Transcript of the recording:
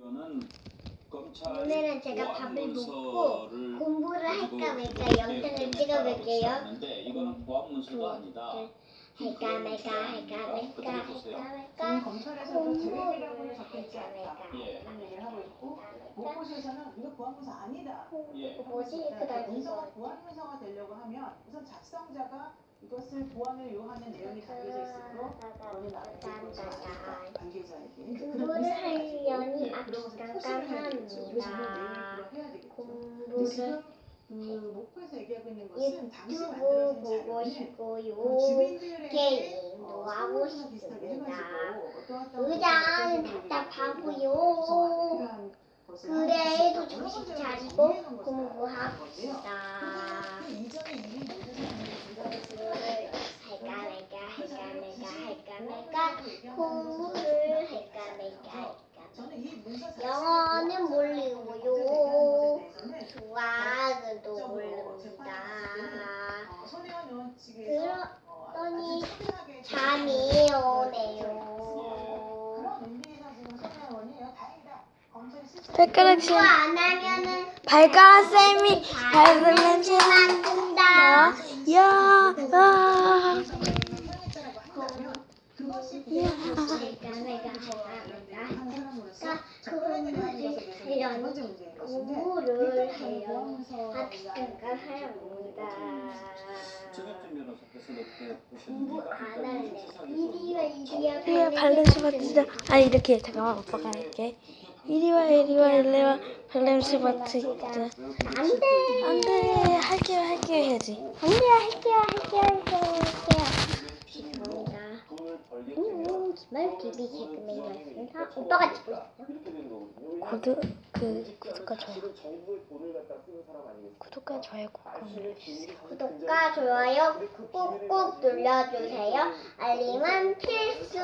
오늘은 제가 밥을 먹고 공부를 할까 말까 영상을 찍어볼게요. 이거는 그, 아니다. 할까 말까 할까 말까 할까 말까 검찰에서도 계획이라고는 적혀 있지 않다. 예. 이런 얘기를 하고 있고 목포시에서는 이거 보안문서 아니다. 예. 그 뭐지 이렇게 달린 문서가 거 보안문서가 되려고 하면 우선 작성자가 이것을 보안을 요하는 내용이 담겨져 있으므록 그거는 나중에 관계자에게 공부를 하려니 예, 그러고서 아깝 깜깜합니다. 공부를 목포에서 얘기하고 있는 것은 당시 만들어진 보고 싶고요. 게임도 어, 하고 싶습니다. 의자는 답답하고요. 그래도 정신 차리고 공부합시다. 그 이전에 이미 모든 공부를 할까 말까 할까 말까 할까 말까 얘기하는 공부를 할까 말까 할까 저는 이 문서 자체를 영어는 모르고요. 수학도 모릅니다. 어, 그러더니 잠이 오네요. 그런 의미에서 지금 손혜원 의원이 다행이다. 검찰이 실수 발가락 쌤 안 하면은 발가락 쌤이 밟으면 냄새 맡는다. 야, 아, 그것이 그거는 하려니 공부를 하려니 학교가 합니다. 공부? 안 할래. 이리와 이리와 이리와 맡자. 아 이렇게 잠깐만 오빠가 할게. 이리와 이리와 이리와 발냄새 맡자. 안돼 안돼 할게요 할게요 해야지. 안돼 할게요 할게요 할게요 할게요 음, 정말 TV 개그맨이었습니다 오빠가 찍고 있어요 구독 그 구독과 좋아요. 구독과 좋아요 꼭 눌러주세요. 구독과 좋아요 꾹꾹 눌러주세요 알림은 필수